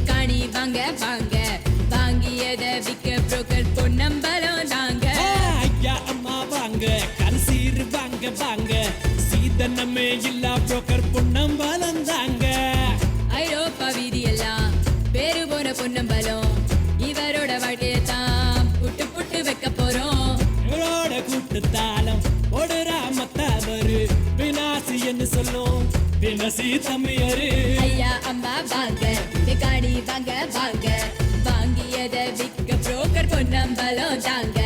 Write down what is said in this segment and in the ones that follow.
காணி வாங்க வாங்க. வாங்கியத விக்க புரோக்கர் பொன்னம்பலம் தாங்க ஐயா அம்மா வாங்க. கன்சீர் வாங்க வாங்க. சீதனமே இல்லா புரோக்கர் பொன்னம்பலம் தாங்க. ஐரோப்பா வீதி எல்லாம் பேரு போன பொன்னம்பலம் இவரோட வாழ்க்கையத்தான் புட்டு புட்டு வைக்க போறோம். இவரோட கூட்டுத்தாளம் ஓடுறா மத்தவரு. வினாசி என்று சொல்லும். வினசி தம்மியரு ஐயா அம்மா வாங்க. காணி வாங்க வாங்க. வாங்கியத விக்க புரோக்கர் பொன்னம்பலம் தாங்க.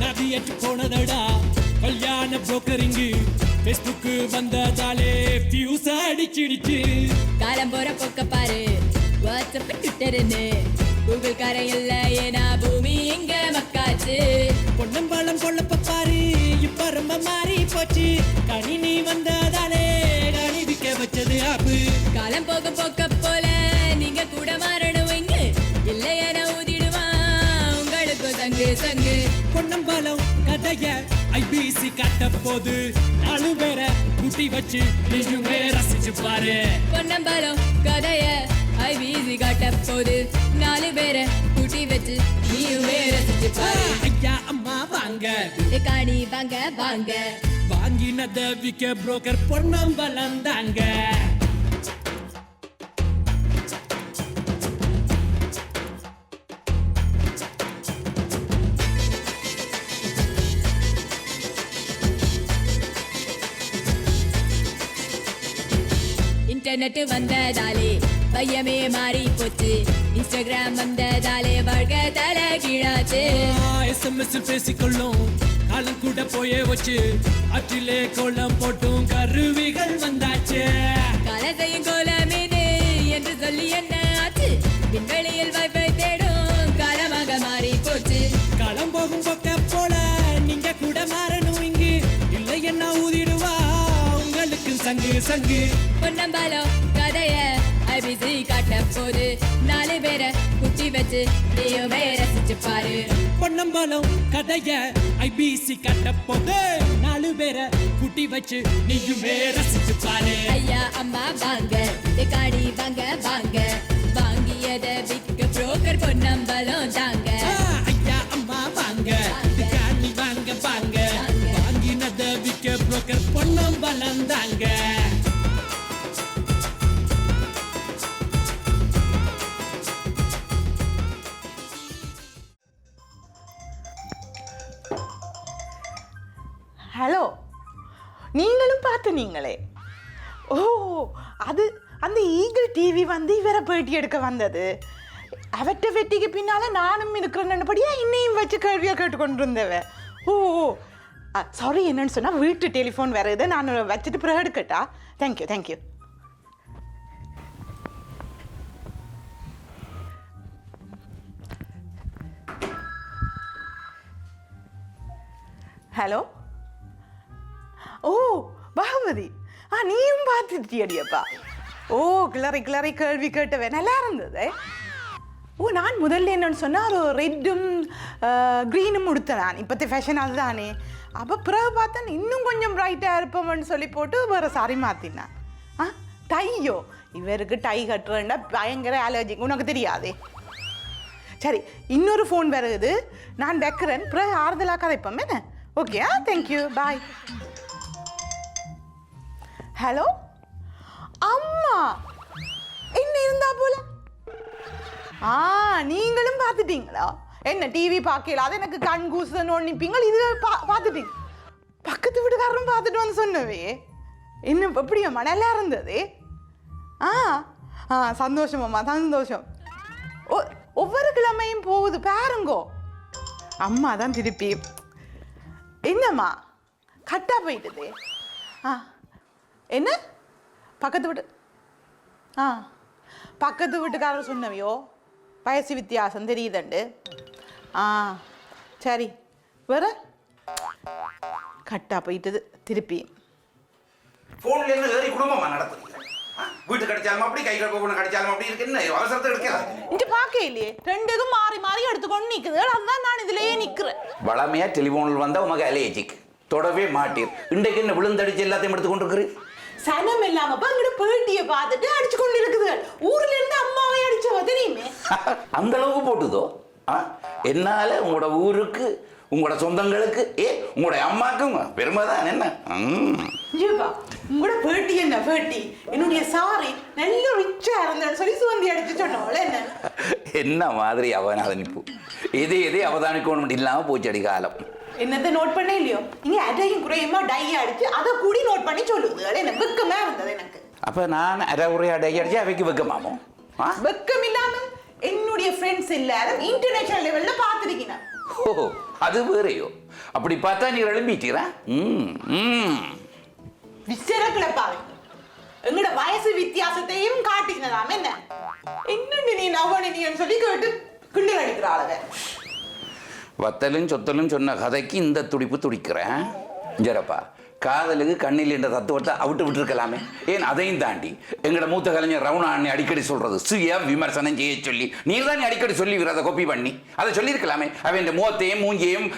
நதியற்று போனதடா. கல்யாண புரோக்கரிங்கு ஃபேஸ்புக்கு வந்ததாலே ஃபியூஸ் அடிச்சிடுச்சு. காலம் போற போக்க பாரு. இருந்து ட்விட்டர்னு கூகுள் காரம் இல்ல ஏனா பூமி எங்க மக்காச்சு. பொன்னம்பாலம் கொள்ள பப்பாரு இப்ப ரொம்ப மாறி போச்சு. கணினி வந்ததாலே கணிதிக்க வச்சது ஆப்பு. காலம் போக போக்க போல நீங்க கூட மாறணும் இங்க. இல்லையா ஊதிடுவான் உங்களுக்கு தங்கு சங்கு. பொன்னம்பாலம் கதைய ஐபிசி காட்ட போது நாலு பேரை குட்டி வச்சு நீங்க ரசிச்சு பாரு. பொன்னம்பலம் கதைய ஐபிசி காட்ட போது நாலு பேரை கூட்டி வச்சு நீயுமே ரசிச்சு பாரு. ஐயா அம்மா வாங்க. காணி வாங்க வாங்க. வாங்கினத விக்க புரோக்கர் பொன்னம்பலம் தாங்க. இன்டர்நெட் வந்ததாலே பையமே மாறி போச்சு. இன்ஸ்டாகிராம் வந்ததாலே வாழ்க்கை தலை கீழாச்சு. எஸ்எம்எஸ் பேசிக்கொள்ளும். காலம் கூட போயே வச்சு அற்றிலே கோலம் போட்டும். கருவிகள் வந்தாச்சு. காலத்தையும் கோலமேனே என்று சொல்லி என்ன ஆச்சு? விண்வெளியில் வைப்பை தேடும் காலமாக மாறி போச்சு. களம் போகும் பக்க போல நீங்க கூட மாறணும் இங்கு. இல்லை என்ன ஊதிடுவா? உங்களுக்கு சங்கு சங்கு. பொன்னம்பாலம் கதைய ஐபிசி காட்ட போது நாலு பேரை குட்டி வச்சு நீயுமே ரசிச்சு பாரு. பொன்னம்பலம் கதைய ஐபிசி கட்ட போது. நாலு பேரை கூட்டி வச்சு நீயுமே ரசிச்சு பாரு. ஐயா அம்மா வாங்க. காடி வாங்க வாங்க. வாங்கியத விக்க புரோக்கர் பொன்னம்பலம் தாங்க. ஐயா அம்மா வாங்க. காணி வாங்க வாங்க. வாங்கினத விக்க புரோக்கர் பொன்னம்பலம் தாங்க. நீங்களே. ஓ அது அந்த ஈகிள் டிவி வந்து இவரை பேட்டி எடுக்க வந்தது. அவற்ற வெட்டிக்கு பின்னால் நானும் இருக்கிறேன்னபடியா இன்னையும் வச்சு கேள்வியாக கேட்டுக்கொண்டு இருந்தவ ஓ சாரி என்னன்னு சொன்னால் வீட்டு டெலிஃபோன் வேறு இதை நான் வச்சுட்டு பிறகு எடுக்கட்டா? Thank you thank you hello ஓ பாகவதி ஆ நீயும் பார்த்துட்டியடியப்பா ஓ கிளறி கிளறி கேள்வி கேட்டவே நல்லா இருந்தது. ஓ நான் முதல்ல என்னன்னு சொன்னால் ஒரு ரெட்டும் க்ரீனும் உடுத்தேன் நான் இப்போத்த ஃபேஷன் அதுதானே அப்போ பிறகு பார்த்தா இன்னும் கொஞ்சம் பிரைட்டாக இருப்போம்னு சொல்லி போட்டு வேறு சாரி மாற்றினேன் ஆ டையோ இவருக்கு டை கட்டுறேன்னா பயங்கர அலர்ஜி உனக்கு தெரியாதே. சரி இன்னொரு ஃபோன் வருது. நான் வைக்கிறேன். பிறகு ஆறுதலாக கதைப்போம். என்ன? Okay ah? Thank you bye hello? அம்மா! என்ன இருந்தா போல? ஆ நீங்களும் பார்த்துட்டீங்களா? என்ன டிவி பார்க்கல? அது எனக்கு கண் கூசுன்னு நிற்பீங்க இது பா பார்த்துட்டீங்க. பக்கத்து வீட்டுக்காரரும் பார்த்துட்டு வந்து சொன்னவே இன்னும் எப்படியம்மா நல்லா இருந்தது? ஆ ஆ சந்தோஷமாம்மா சந்தோஷம். ஒ ஒவ்வொரு கிழமையும் போகுது பாருங்கோ. அம்மா தான் திருப்பி. என்னம்மா? கட்டாக போயிட்டுது. ஆ. என்ன? பக்கத்து வீட்டு ஆ. பக்கத்து வீட்டுக்காரர் சொன்னவையோ? வயசு வித்தியாசம் தெரியுதுண்டு. ஆ. சரி. வேற? கட்டா போயிட்டுது. திருப்பி. ஃபோன்ல இருந்து ஏறி குடும்பமா நடத்துறீங்க? வீட்டு கிடைச்சாலும் அப்படி கை கழுப்ப கிடைச்சாலும் அப்படி இருக்கு. என்ன அவசரத்தை எடுக்கலாம் இங்க பார்க்க இல்லையே. ரெண்டுக்கும் மாறி மாறி எடுத்துக்கொண்டு நிக்குது. அதுதான் நான் இதுலயே நிக்கிறேன். வளமையா டெலிஃபோனில் வந்தா உமக்கு அலேஜிக் தொடவே மாட்டீர். இன்றைக்கு என்ன விழுந்தடிச்சு எல்லாத்தையும் எடுத்து கொண்டு இருக்கிறீர் சனம் இல்லாம அங்கிட்ட பேட்டியை பார்த்துட்டு அடிச்சு கொண்டு இருக்குது ஊர்ல இருந்து அம்மாவை அடிச்சவ தெரியுமே? அந்த அளவுக்கு போட்டுதோ? என்னால உங்களோட ஊருக்கு உங்களோட சொந்தங்களுக்கு ஏ உங்களோட அம்மாக்கும் பெருமை தான் என்ன. ஐயோப்பா உங்களோட பேட்டி என்ன? பேட்டி. என்னுடைய சாரி நல்ல ரிச்சா இருந்தேன்னு சொல்லி சுவந்தி அடிச்சு சொன்னவள என்ன? என்ன மாதிரி அவதானிப்பு எது எது அவதானிக்கணும் இல்லாம போச்சடி காலம். என்னத்தை நோட் பண்ணே இல்லையோ இங்க அடையும் குறையுமா? டை அடிச்சு அதை கூடி நோட் பண்ணி சொல்லுது அது என்ன வெக்கமா இருந்தது எனக்கு. அப்ப நான் அரை உரையா டை அடிச்சு அவைக்கு வைக்கமாமோ? வெக்கம் இல்லாம என்னுடைய ஃப்ரெண்ட்ஸ் எல்லாரும் இன்டர்நேஷனல் லெவல்ல பார்த்திருக்கீங்க ஓ அது வேறையோ? அப்படி பார்த்தா நீ எழும்பிட்டீரா? ம் ம். விசிற கிளப்பாவீங்க எங்களோட வயசு வித்தியாசத்தையும் காட்டினதாம என்ன? என்னண்டு நீ நவனின்னு சொல்லி கேட்டு கிண்டல் அடிக்கிறாளுங்க வத்தலும் சொத்தலும் சொன்ன கதைக்கு இந்த துடிப்பு துடிக்கிறேன். ஜரப்பா காதலுக்கு கண்ணில் என்ற தத்துவத்தை அவிட்டு விட்டுருக்கலாமே. ஏன் அதையும் தாண்டி எங்களோட மூத்த கலைஞர் ரவுணா அண்ணி அடிக்கடி சொல்றது சுய விமர்சனம் செய்ய சொல்லி. நீ தான் அடிக்கடி சொல்லி அதை காப்பி பண்ணி. அதை சொல்லியிருக்கலாமே. அவன் இந்த முகத்தையும் மூஞ்சியையும்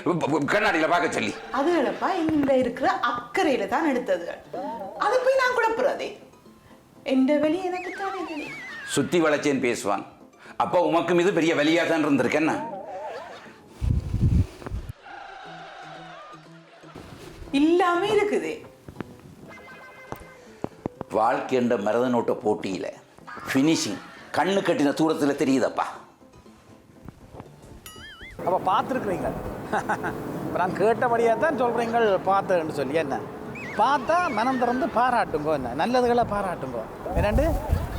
கண்ணாடியில் பார்க்க சொல்லி. அதுகளப்பா இந்த இருக்கிற அக்கறையில தான் எடுத்தது. அதை போய் நான் குழப்புறதே. எந்த வழி எனக்கு தானே சுத்தி வளைச்சேன் பேசுவான் அப்போ உமக்கும் இது பெரிய வலியாக தான் இருந்திருக்கேன்னா? இல்லாம இருக்குது. வாழ்க்கை என்ற மரதனோட்ட போட்டியில் ஃபினிஷிங் கண்ணு கட்டின தூரத்தில் தெரியுதப்பா. அப்போ பார்த்துருக்குறீங்க. இப்போ நான் கேட்டபடியாக தான் சொல்கிறீங்கள் பார்த்தேன்னு சொல்லி. என்ன? பார்த்தா மனம் திறந்து பாராட்டுங்கோ என்ன? நல்லதுகளை பாராட்டுங்கோ. என்னண்டு?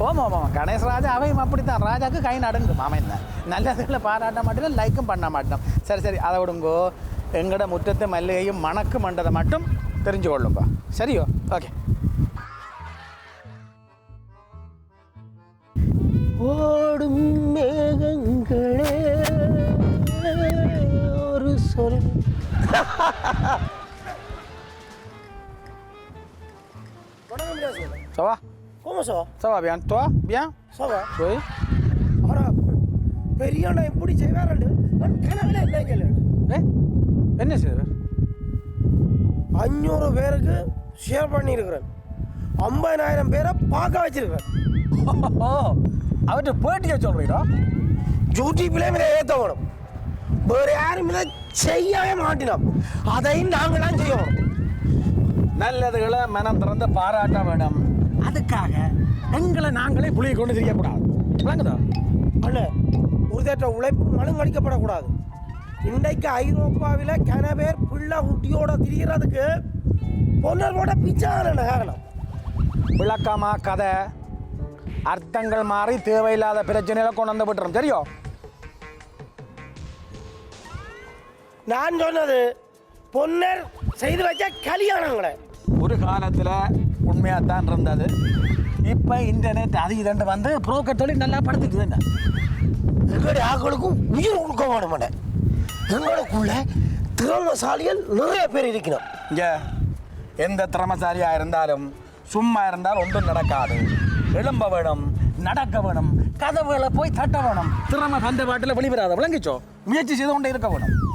ஓமா ஓமா கணேஷ் ராஜா அவையும் அப்படித்தான். ராஜாக்கு கை நடுங்கும் மாமா என்ன? நல்லதுகளை பாராட்ட மாட்டேன் லைக்கும் பண்ண மாட்டோம். சரி சரி அதை விடுங்கோ. எங்கட முற்றத்து மல்லிகையும் மணக்கு மண்டதை மட்டும் தெரிஞ்சு கொள்ளுங்க சரியோ ஓகே ஓடும் மேகங்களே ஒரு சொல் Ça va ¿Cómo ça va? Ça va bien Toi Bien Ça va? Oui எப்படி செய்வாரண்டு நான் கனவுல என்ன கேள்வி ஏ என்ன செய்யுது அஞ்சூறு பேருக்கு ஷேர் பண்ணியிருக்கிறேன். ஐம்பதாயிரம் பேரை பார்க்க வச்சிருக்கிறேன். அவர்கிட்ட பேட்டியை சொல்கிறீரா யூடியூப்ல இதை ஏற்ற வேணும் வேற யாரும் இதை செய்யவே மாட்டினோம் அதையும் நாங்களாம் செய்யணும் நல்லதுகளை மனம் திறந்து பாராட்ட வேணும். அதுக்காக எங்களை நாங்களே புளியை கொண்டு தெரியக்கூடாது. விளங்குதா? அண்ணே உறுதியற்ற உழைப்பு மழுங்கடிக்கப்படக்கூடாது இன்றைக்கு ஐரோப்பாவில் கன பேர் பிள்ளை குட்டியோட திரிகிறதுக்கு பொன்னரோட பிச்சான காரணம் விளக்கமா கதை. அர்த்தங்கள் மாறி தேவையில்லாத பிரச்சனைகளை கொண்டு வந்து விட்டுரும் தெரியும் நான் சொன்னது பொன்னர் செய்து வச்ச கல்யாணங்களை. ஒரு காலத்தில் உண்மையாக தான் இருந்தது. இப்போ இன்டர்நெட் அது இதண்டு வந்து புரோக்கர் தொழில் நல்லா படுத்துட்டு எங்களுடைய ஆக்களுக்கும் உயிர் கொடுக்க வேணுமாட்டே எங்களுக்குள்ள திறமசாலிகள் நிறைய பேர் இருக்கணும் இங்கே எந்த திறமசாலியாக இருந்தாலும் சும்மா இருந்தால் ஒன்றும் நடக்காது. எழும்ப வேணும் நடக்க வேணும் கதவுகளை போய் தட்ட வேணும். திறமை தந்த பாட்டில் வெளிவராத விளங்கிச்சோ? முயற்சி செய்து கொண்டே இருக்க வேணும்.